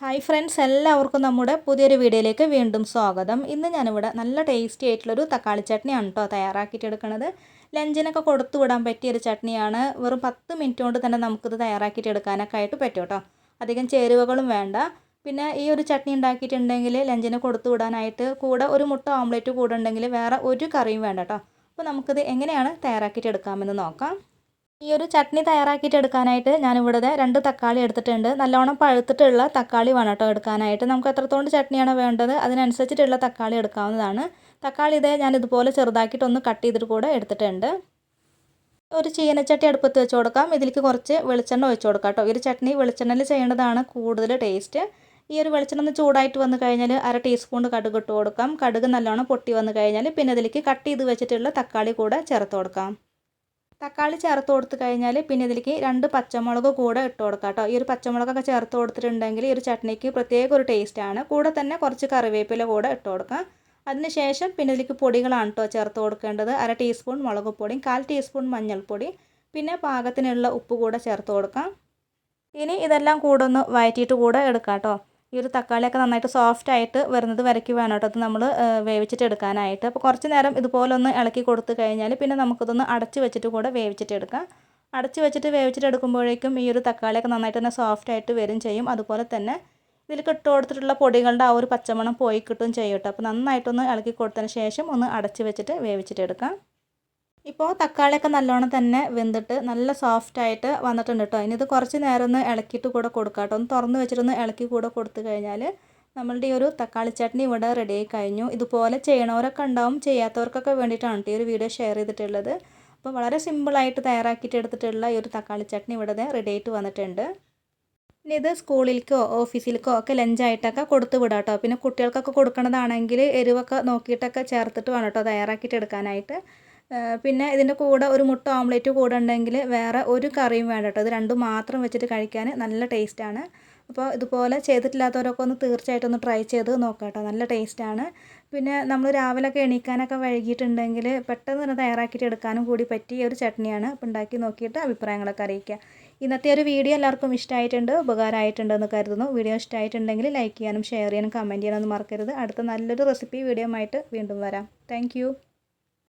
Hi friends എല്ലാവർക്കും നമ്മുടെ പുതിയൊരു വീഡിയോയിലേക്ക് വീണ്ടും സ്വാഗതം. ഇന്ന് ഞാനിവിടെ നല്ല ടേസ്റ്റി ആയിട്ടുള്ളൊരു തക്കാളി ചട്നിയാണ് കേട്ടോ തയ്യാറാക്കിയിട്ട് എടുക്കുന്നത് ലഞ്ചിനൊക്കെ കൊടുത്തു വിടാൻ പറ്റിയൊരു ചട്നിയാണ്. വെറും പത്ത് മിനിറ്റ് കൊണ്ട് തന്നെ നമുക്കിത് തയ്യാറാക്കിയിട്ട് എടുക്കാനൊക്കെ ആയിട്ട് പറ്റും കേട്ടോ അധികം ചേരുവകളും വേണ്ട. പിന്നെ ഈ ഒരു ചട്നി ഉണ്ടാക്കിയിട്ടുണ്ടെങ്കിൽ ലഞ്ചിന് കൊടുത്തു വിടാനായിട്ട് കൂടെ ഒരു മുട്ട ഓംലെറ്റ് കൂടെ ഉണ്ടെങ്കിൽ വേറെ ഒരു കറിയും വേണ്ട കേട്ടോ അപ്പോൾ നമുക്കിത് എങ്ങനെയാണ് തയ്യാറാക്കിയിട്ട് എടുക്കാമെന്ന് നോക്കാം. ഈ ഒരു ചട്നി തയ്യാറാക്കിയിട്ട് എടുക്കാനായിട്ട് ഞാനിവിടെ രണ്ട് തക്കാളി എടുത്തിട്ടുണ്ട്. നല്ലോണം പഴുത്തിട്ടുള്ള തക്കാളി വേണം കേട്ടോ എടുക്കാനായിട്ട്. നമുക്ക് എത്രത്തോണ്ട് ചട്നിയാണ് വേണ്ടത് അതിനനുസരിച്ചിട്ടുള്ള തക്കാളി എടുക്കാവുന്നതാണ്. തക്കാളി ഇതേ ഞാൻ ഇതുപോലെ ചെറുതാക്കിയിട്ടൊന്ന് കട്ട് ചെയ്തിട്ട് കൂടെ എടുത്തിട്ടുണ്ട്. ഒരു ചീനച്ചട്ടി അടുപ്പത്ത് വെച്ച് കൊടുക്കാം. ഇതിലേക്ക് കുറച്ച് വെളിച്ചെണ്ണ ഒഴിച്ച് കൊടുക്കാം കേട്ടോ. ഒരു ചട്നി വെളിച്ചെണ്ണയിൽ ചെയ്യേണ്ടതാണ് കൂടുതൽ ടേസ്റ്റ്. ഈ ഒരു വെളിച്ചെണ്ണ ഒന്ന് ചൂടായിട്ട് വന്നു കഴിഞ്ഞാൽ അര ടീസ്പൂൺ കടുക് ഇട്ട് കൊടുക്കാം. കടുക് നല്ലോണം പൊട്ടി വന്നു കഴിഞ്ഞാൽ പിന്നെ ഇതിലേക്ക് കട്ട് ചെയ്ത് വെച്ചിട്ടുള്ള തക്കാളി കൂടെ ചേർത്ത് കൊടുക്കാം. തക്കാളി ചേർത്ത് കൊടുത്ത് കഴിഞ്ഞാൽ പിന്നെ ഇതിലേക്ക് രണ്ട് പച്ചമുളക് കൂടെ ഇട്ട് കൊടുക്കാം കേട്ടോ. ഈ ഒരു പച്ചമുളകൊക്കെ ചേർത്ത് കൊടുത്തിട്ടുണ്ടെങ്കിൽ ഈ ഒരു ചട്നിക്ക് പ്രത്യേക ഒരു ടേസ്റ്റാണ് കൂടെ തന്നെ കുറച്ച് കറിവേപ്പില കൂടെ ഇട്ട് കൊടുക്കാം. അതിനുശേഷം പിന്നെ ഇതിലേക്ക് പൊടികളാണ് കേട്ടോ ചേർത്ത് കൊടുക്കേണ്ടത്. അര ടീസ്പൂൺ മുളക് പൊടിയും കാൽ ടീസ്പൂൺ മഞ്ഞൾപ്പൊടി പിന്നെ പാകത്തിനുള്ള ഉപ്പ് കൂടെ ചേർത്ത് കൊടുക്കാം. ഇനി ഇതെല്ലാം കൂടെ ഒന്ന് വഴറ്റിയിട്ട് കൂടെ എടുക്കാം കേട്ടോ. ഈ ഒരു തക്കാളിയൊക്കെ നന്നായിട്ട് സോഫ്റ്റ് ആയിട്ട് വരുന്നത് വരയ്ക്ക് വേണം കേട്ടോ. അത് നമ്മൾ വേവിച്ചിട്ട് എടുക്കാനായിട്ട്. അപ്പോൾ കുറച്ച് നേരം ഇതുപോലെ ഒന്ന് ഇളക്കി കൊടുത്തു കഴിഞ്ഞാൽ പിന്നെ നമുക്കിതൊന്ന് അടച്ച് വെച്ചിട്ട് കൂടെ വേവിച്ചിട്ട് എടുക്കാം. അടച്ച് വെച്ചിട്ട് വേവിച്ചിട്ട് എടുക്കുമ്പോഴേക്കും ഈ ഒരു തക്കാളിയൊക്കെ നന്നായിട്ട് തന്നെ സോഫ്റ്റ് ആയിട്ട് വരും ചെയ്യും. അതുപോലെ തന്നെ ഇതിൽ ഇട്ട് കൊടുത്തിട്ടുള്ള പൊടികളുടെ ആ ഒരു പച്ചമണം പോയി കിട്ടും ചെയ്യും കേട്ടോ. അപ്പോൾ നന്നായിട്ടൊന്ന് ഇളക്കി കൊടുത്തതിന് ശേഷം ഒന്ന് അടച്ച് വെച്ചിട്ട് വേവിച്ചിട്ട് എടുക്കാം. ഇപ്പോൾ തക്കാളിയൊക്കെ നല്ലോണം തന്നെ വെന്തിട്ട് നല്ല സോഫ്റ്റ് ആയിട്ട് വന്നിട്ടുണ്ട് കേട്ടോ ഇനി ഇത് കുറച്ച് നേരം ഒന്ന് ഇളക്കിയിട്ട് കൂടെ കൊടുക്കാം കേട്ടോ ഒന്ന് തുറന്ന് വെച്ചിട്ടൊന്ന് ഇളക്കി കൂടെ കൊടുത്തു കഴിഞ്ഞാൽ നമ്മളുടെ ഈ ഒരു തക്കാളി ചട്നി ഇവിടെ റെഡി ആയി കഴിഞ്ഞു. ഇതുപോലെ ചെയ്യണവരൊക്കെ ഉണ്ടാവും ചെയ്യാത്തവർക്കൊക്കെ വേണ്ടിയിട്ടാണ് ഈ ഒരു വീഡിയോ ഷെയർ ചെയ്തിട്ടുള്ളത്. അപ്പോൾ വളരെ സിമ്പിളായിട്ട് തയ്യാറാക്കിയിട്ട് എടുത്തിട്ടുള്ള ഈ ഒരു തക്കാളി ചട്നി ഇവിടെ റെഡി ആയിട്ട് വന്നിട്ടുണ്ട്. ഇനി ഇത് സ്കൂളിലേക്കോ ഓഫീസിലേക്കോ ഒക്കെ ലഞ്ചായിട്ടൊക്കെ കൊടുത്ത് വിടാം കേട്ടോ പിന്നെ കുട്ടികൾക്കൊക്കെ കൊടുക്കണതാണെങ്കിൽ എരിവൊക്കെ നോക്കിയിട്ടൊക്കെ ചേർത്തിട്ട് വേണം കേട്ടോ തയ്യാറാക്കിയിട്ട് എടുക്കാനായിട്ട്. പിന്നെ ഇതിന്റെ കൂടെ ഒരു മുട്ട ഓംലെറ്റ് കൂടെ ഉണ്ടെങ്കിൽ വേറെ ഒരു കറിയും വേണ്ട കേട്ടോ. ഇത് രണ്ടും മാത്രം വെച്ചിട്ട് കഴിക്കാൻ നല്ല ടേസ്റ്റാണ് അപ്പോൾ ഇതുപോലെ ചെയ്തിട്ടില്ലാത്തവരൊക്കെ ഒന്ന് തീർച്ചയായിട്ടും ഒന്ന് ട്രൈ ചെയ്ത് നോക്കാം കേട്ടോ. നല്ല ടേസ്റ്റാണ് പിന്നെ നമ്മൾ രാവിലെയൊക്കെ എണീക്കാനൊക്കെ വൈകിട്ടുണ്ടെങ്കിൽ പെട്ടെന്ന് തന്നെ തയ്യാറാക്കിയിട്ട് എടുക്കാനും കൂടി പറ്റിയ ഒരു ചട്നിയാണ്. അപ്പോൾ ഉണ്ടാക്കി നോക്കിയിട്ട് അഭിപ്രായങ്ങളൊക്കെ അറിയിക്കുക. ഇന്നത്തെ ഒരു വീഡിയോ എല്ലാവർക്കും ഇഷ്ടമായിട്ടുണ്ട് ഉപകാരമായിട്ടുണ്ടെന്ന് കരുതുന്നു. വീഡിയോ ഇഷ്ടമായിട്ടുണ്ടെങ്കിൽ ലൈക്ക് ചെയ്യാനും ഷെയർ ചെയ്യാനും കമന്റ് ചെയ്യാനൊന്നും മറക്കരുത്. അടുത്ത നല്ലൊരു റെസിപ്പി വീഡിയോ ആയിട്ട് വീണ്ടും വരാം. താങ്ക്